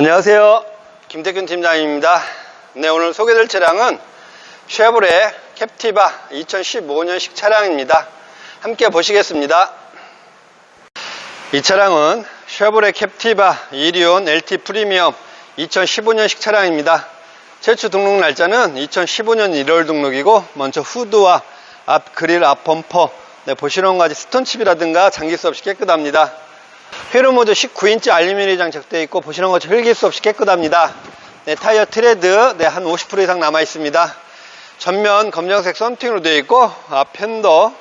안녕하세요. 김태균 팀장입니다. 네, 오늘 소개될 차량은 쉐보레 캡티바 2015년식 차량입니다. 함께 보시겠습니다. 이 차량은 쉐보레 캡티바 이리온 LT 프리미엄 2015년식 차량입니다. 최초 등록 날짜는 2015년 1월 등록이고 먼저 후드와 앞 그릴 앞 범퍼 네, 같이 스톤칩이라든가 장기 수 없이 깨끗합니다. 회로 모드 19인치 알루미늄이 장착되어 있고 보시는 것처럼 흘길 수 없이 깨끗합니다. 네, 타이어 트레드 네, 한 50% 이상 남아 있습니다. 전면 검정색 썬팅으로 되어 있고 앞 팬더,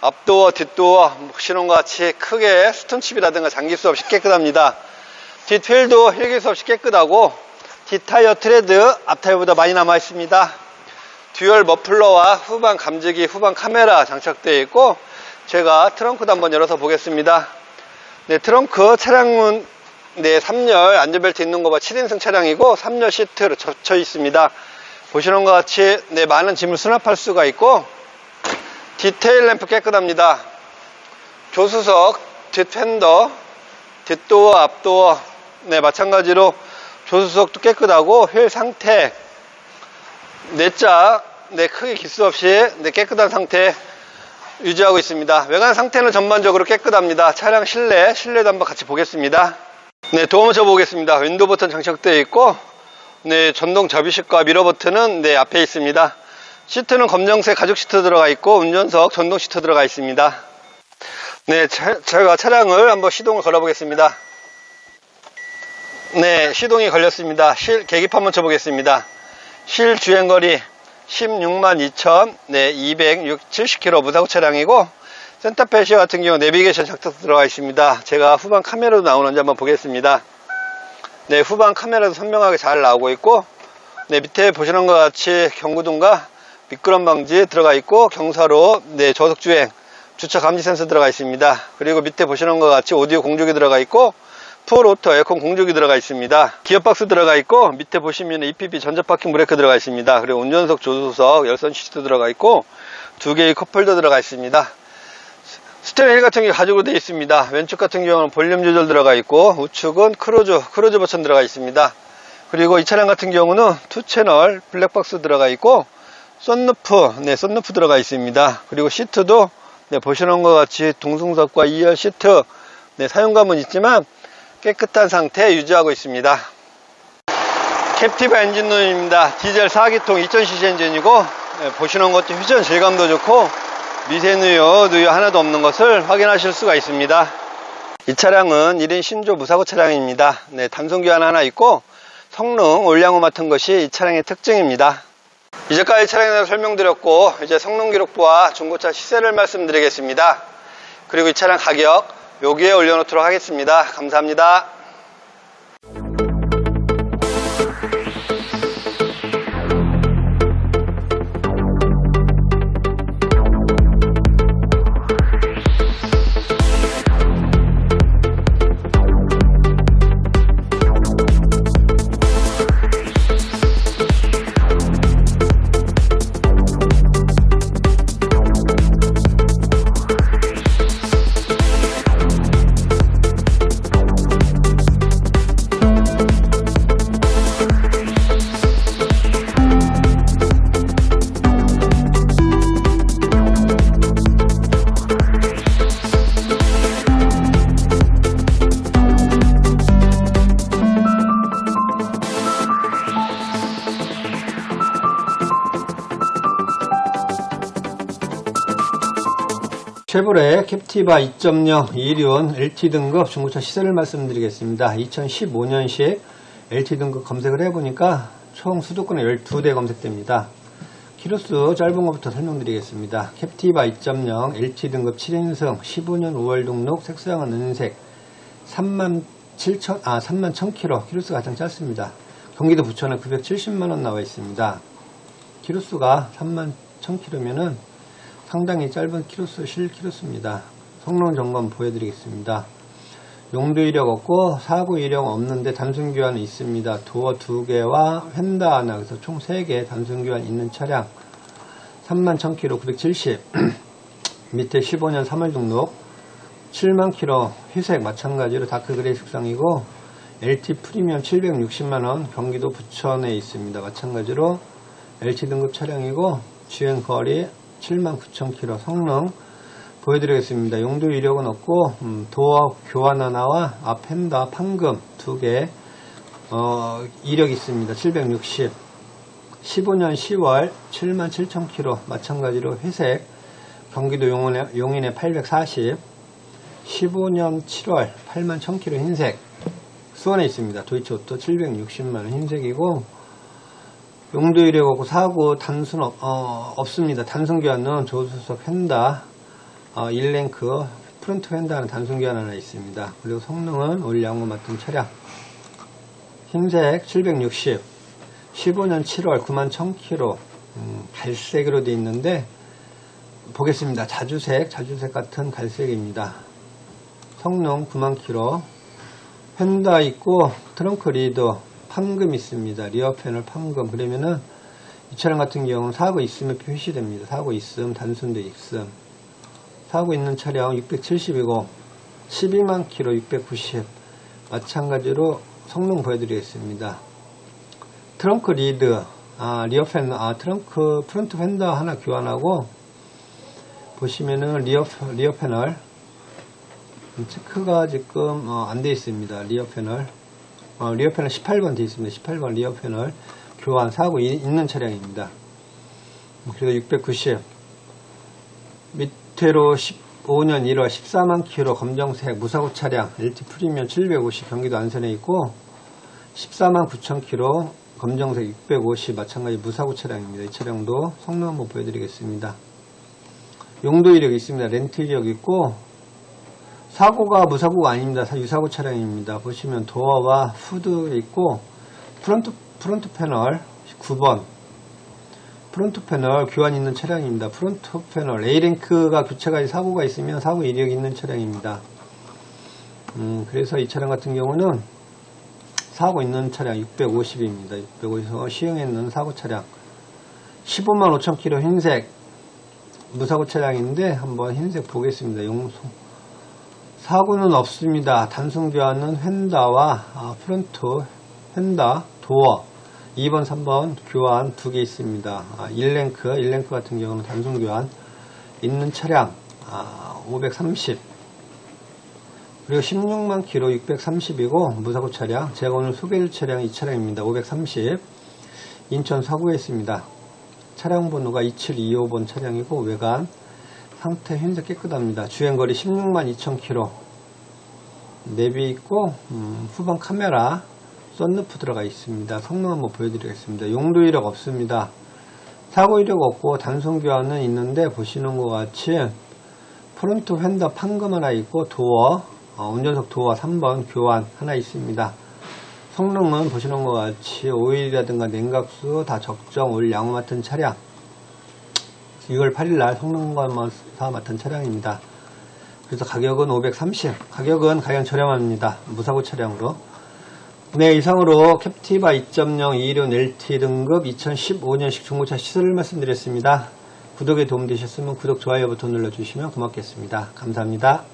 앞도어, 뒷도어 보시는 것 같이 크게 스톤칩이라든가 장기 수 없이 깨끗합니다. 뒷휠도 흘길 수 없이 깨끗하고 뒷타이어 트레드 앞 타이어보다 많이 남아 있습니다. 듀얼 머플러와 후방 감지기, 후방 카메라 장착되어 있고 제가 트렁크도 한번 열어서 보겠습니다. 네, 트렁크 차량은 네, 3열 안전벨트 있는 거봐 7인승 차량이고 3열 시트로 접쳐 있습니다. 보시는 것 같이 네, 많은 짐을 수납할 수가 있고 디테일 램프 깨끗합니다. 조수석, 뒷팬더, 뒷도어, 앞도어 네, 마찬가지로 조수석도 깨끗하고 휠 상태 내짝 네, 크게 기스 없이 네, 깨끗한 상태 유지하고 있습니다. 외관 상태는 전반적으로 깨끗합니다. 차량 실내, 실내도 한번 같이 보겠습니다. 네, 도어 맞춰 보겠습니다. 윈도우 버튼 장착되어 있고, 네, 전동 접이식과 미러 버튼은 네, 앞에 있습니다. 시트는 검정색 가죽 시트 들어가 있고, 운전석 전동 시트 들어가 있습니다. 네, 차, 제가 차량을 한번 시동을 걸어 보겠습니다. 네, 시동이 걸렸습니다. 실, 계기판 한번 쳐보겠습니다. 실 주행거리 16만 2천, 네, 270km 무사고 차량이고, 센터페시아 같은 경우 내비게이션 작동 들어가 있습니다. 제가 후방 카메라도 나오는지 한번 보겠습니다. 네, 후방 카메라도 선명하게 잘 나오고 있고, 네, 밑에 보시는 것 같이 경고등과 미끄럼 방지 들어가 있고, 경사로, 네, 저속주행, 주차 감지 센서 들어가 있습니다. 그리고 밑에 보시는 것 같이 오디오 공조기 들어가 있고, 풀 오토 에어컨 공조기 들어가 있습니다. 기어박스 들어가 있고 밑에 보시면 EPB 전자파킹 브레이크 들어가 있습니다. 그리고 운전석 조수석 열선 시트 들어가 있고 두 개의 컵홀더 들어가 있습니다. 스테레오 휠 같은 게 가죽으로 되어 있습니다. 왼쪽 같은 경우는 볼륨 조절 들어가 있고 우측은 크루즈 크루즈 버튼 들어가 있습니다. 그리고 이 차량 같은 경우는 투 채널 블랙박스 들어가 있고 썬루프 네 썬루프 들어가 있습니다. 그리고 시트도 네, 보시는 것 같이 동승석과 2열 시트 네, 사용감은 있지만 깨끗한 상태 유지하고 있습니다. 캡티바 엔진룸입니다. 디젤 4기통 2000cc 엔진이고 네, 보시는 것도 휴전 질감도 좋고 미세누유, 누유 하나도 없는 것을 확인하실 수가 있습니다. 이 차량은 1인 신조 무사고 차량입니다. 네, 단속 교환 하나 있고 성능, 올량후 맡은 것이 이 차량의 특징입니다. 이제까지 차량에 대해서 설명드렸고 이제 성능 기록부와 중고차 시세를 말씀드리겠습니다. 그리고 이 차량 가격 여기에 올려놓도록 하겠습니다. 감사합니다. 쉐보레 캡티바 2.0 이리온 LT 등급 중고차 시세를 말씀드리겠습니다. 2015년식 LT 등급 검색을 해보니까 총 수도권에 12대 검색됩니다. 키로수 짧은 것부터 설명드리겠습니다. 캡티바 2.0 LT 등급 7인승 15년 5월 등록 색상은 은색 3만 7천 아 3만 1000km 키로수가 가장 짧습니다. 경기도 부천은 970만원 나와 있습니다. 키로수가 3만 1000km면은 상당히 짧은 키로수 실 키로수입니다. 성능 점검 보여드리겠습니다. 용도 이력 없고 사고 이력 없는데 단순 교환이 있습니다. 도어 2개와 휀다 하나 그래서 총 3개 단순 교환 있는 차량 3만 1000km 970 밑에 15년 3월 등록 7만 km 회색 마찬가지로 다크 그레이 색상이고 LT 프리미엄 760만원 경기도 부천에 있습니다. 마찬가지로 LT 등급 차량이고 주행 거리 79,000km 성능 보여드리겠습니다. 용도 이력은 없고 음, 도어 교환 하나와 앞 핸다 판금 두개 어, 이력 있습니다. 760 15년 10월 77,000km 마찬가지로 회색 경기도 용인에, 용인에 840 15년 7월 81,000km 흰색 수원에 있습니다. 도이치오토 760만원 흰색이고 용도 이력 없고 사고 단순 없, 어, 없습니다. 단순 교환은 조수석 휀다 어, 1랭크 프론트 휀다는 단순 교환 하나 있습니다. 그리고 성능은 올 양호 맡은 차량 흰색 760 15년 7월 91,000km 음, 갈색으로 되어 있는데 보겠습니다. 자주색, 자주색 같은 갈색입니다. 성능 9만 킬로 펜다 있고 트렁크 리더 판금 있습니다. 리어 패널 판금 그러면은 이 차량 같은 경우는 사고 있으면 표시됩니다. 사고 있음 단순도 있음 사고 있는 차량 670이고 12만 킬로 690 마찬가지로 성능 보여드리겠습니다. 트렁크 리드 아 리어 패널 아 트렁크 프론트 펜더 하나 교환하고 보시면은 리어 리어 패널 체크가 지금 어, 안돼 있습니다. 리어 패널 어, 리어 패널 18번 돼 있습니다. 18번 리어 패널 교환 사고 이- 있는 차량입니다. 그래서 690 밑으로 15년 1월 14만 킬로 검정색 무사고 차량 LT 프리미엄 750 경기도 안산에 있고 14만 9천 킬로 검정색 650 마찬가지 무사고 차량입니다. 이 차량도 성능 한번 보여드리겠습니다. 용도 이력이 있습니다. 렌트 이력 있고 사고가 무사고가 아닙니다. 사- 유사고 차량입니다. 보시면 도어와 후드 있고 프론트 프론트 패널 9번 프론트 패널 교환 있는 차량입니다. 프론트 패널 A랭크가 교체가 사고가 있으면 사고 이력이 있는 차량입니다. 음, 그래서 이 차량 같은 경우는 사고 있는 차량 650입니다. 650에서 시행했는 사고 차량 15만 5천 킬로 흰색 무사고 차량인데 한번 흰색 보겠습니다. 용소 사고는 없습니다. 단순 교환은 휀다와 아, 프론트 휀다 도어 2번 3번 교환 두 개 있습니다. 아, 1랭크 1랭크 같은 경우는 단순 교환 있는 차량 아, 530 그리고 16만 킬로 630이고 무사고 차량 제가 오늘 소개할 차량 이 차량입니다. 530 인천 서구에 있습니다. 차량 번호가 2725번 차량이고 외관 상태 흰색 깨끗합니다. 주행거리 16만 2천 킬로 내비 있고 음, 후방 카메라 썬루프 들어가 있습니다. 성능 한번 보여드리겠습니다. 용도 이력 없습니다. 사고 이력 없고 단순 교환은 있는데 보시는 것 같이 프론트 휀더 판금 하나 있고 도어 어, 운전석 도어 3번 교환 하나 있습니다. 성능은 보시는 것 같이 오일이라든가 냉각수 다 적정 올 양호 맡은 차량 6월 8일 날 성능검사 맡은 차량입니다. 그래서 가격은 530 가격은 가장 저렴합니다. 무사고 차량으로 네 이상으로 캡티바 2.0 216 LT 등급 2015년식 중고차 시설을 말씀드렸습니다. 구독에 도움되셨으면 구독, 좋아요 버튼 눌러주시면 고맙겠습니다. 감사합니다.